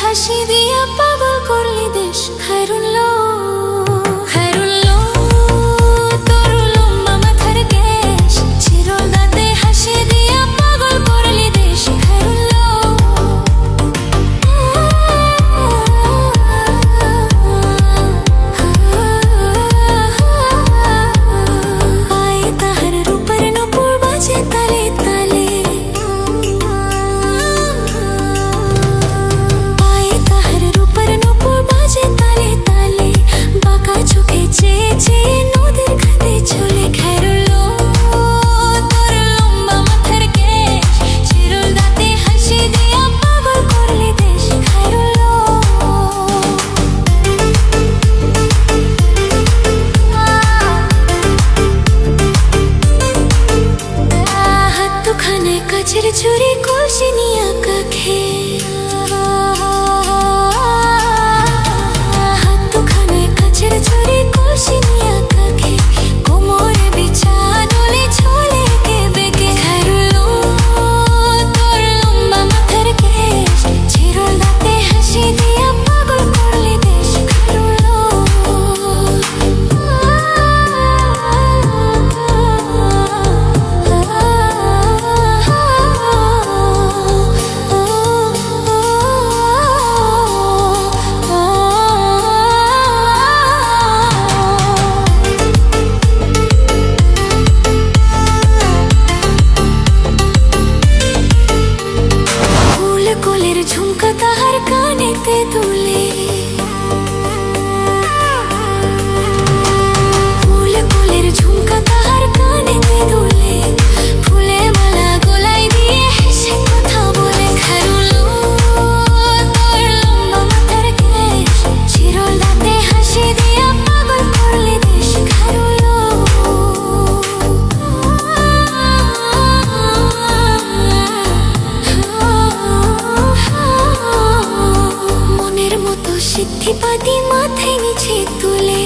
হাসি দিয়া পাগল করলি দেশ খায়রুল্লাহ সুরে কোষ নিয়ে কাখে সিদ্ধিপাতি মাথায় নিচে তুলে।